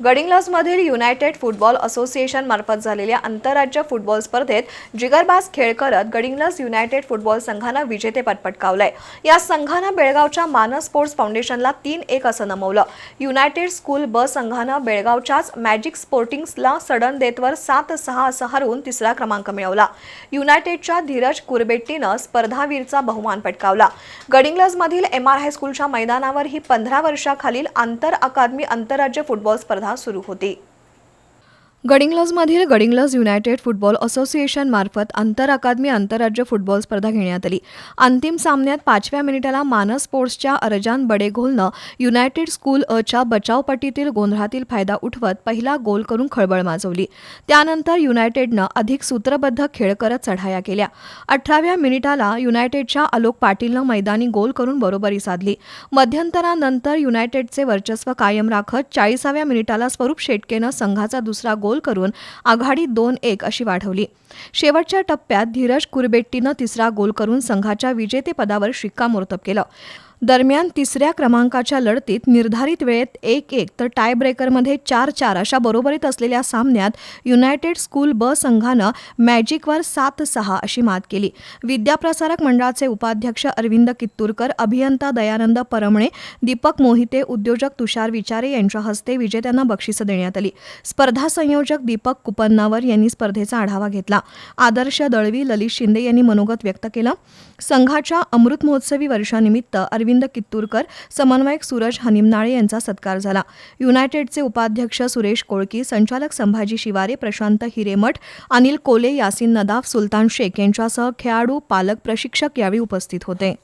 गडिंग्लजमधील United football association मार्फत झालेल्या आंतरराज्य फुटबॉल स्पर्धेत जिगरबाज खेळ करत गडिंग्लज युनायटेड फुटबॉल संघानं विजेतेपद पटकावलंय. या संघानं बेळगावच्या मानस स्पोर्ट्स फाउंडेशनला तीन एक असं नमवलं. युनायटेड स्कूल ब संघानं बेळगावच्याच मॅजिक स्पोर्टिंग्सला सडन देतवर सात सहा असं हरवून तिसरा क्रमांक मिळवला. युनायटेडच्या धीरज कुरबेट्टीनं स्पर्धावीरचा बहुमान पटकावला. गडिंग्लजमधील एम आर हायस्कूलच्या मैदानावर ही पंधरा वर्षाखालील आंतर अकादमी आंतरराज्य फुटबॉल स्पर्धा सुरू होती। गडिंग्लजमधील गडिंग्लज युनायटेड फुटबॉल असोसिएशनमार्फत आंतर अकादमी आंतरराज्य फुटबॉल स्पर्धा घेण्यात आली. अंतिम सामन्यात पाचव्या मिनिटाला मानस स्पोर्ट्सच्या अरजान बडेघोलनं युनायटेड स्कूल अच्या बचावपट्टीतील गोंधळातील फायदा उठवत पहिला गोल करून खळबळ माजवली. त्यानंतर युनायटेडनं अधिक सूत्रबद्ध खेळ करत चढाया केल्या. अठराव्या मिनिटाला युनायटेडच्या आलोक पाटीलनं मैदानी गोल करून बरोबरी साधली. मध्यंतरानंतर युनायटेडचे वर्चस्व कायम राखत चाळीसाव्या मिनिटाला स्वरूप शेटकेनं संघाचा दुसरा गोल गोल करून आघाडी दोन एक अशी वाढवली. शेवटच्या टप्प्यात धीरज कुरबेट्टीनं तिसरा गोल करून संघाच्या विजेतेपदावर शिक्कामोर्तब केलं. दरम्यान तिसऱ्या क्रमांकाच्या लढतीत निर्धारित वेळेत एक एक तर टाय ब्रेकरमध्ये चार चार अशा बरोबरीत असलेल्या सामन्यात युनायटेड स्कूल ब संघानं मॅजिकवर सात सहा अशी मात केली. विद्याप्रसारक मंडळाचे उपाध्यक्ष अरविंद कित्तूरकर अभियंता दयानंद परमणे दीपक मोहिते उद्योजक तुषार विचारे यांच्या हस्ते विजेत्यांना बक्षिसं देण्यात आली. स्पर्धा संयोजक दीपक कुपन्नावर यांनी स्पर्धेचा आढावा घेतला. आदर्श दळवी ललित शिंदे यांनी मनोगत व्यक्त केलं. संघाच्या अमृत महोत्सवी वर्षानिमित्त अरविंद कित्तूरकर समन्वयक सूरज हनिमनाळे यांचा सत्कार झाला. युनायटेडचे उपाध्यक्ष सुरेश कोळकी संचालक संभाजी शिवारे प्रशांत हिरेमठ अनिल कोले यासिन नदाफ सुलतान शेख यांच्यासह खेळाडू पालक प्रशिक्षक यावेळी उपस्थित होते.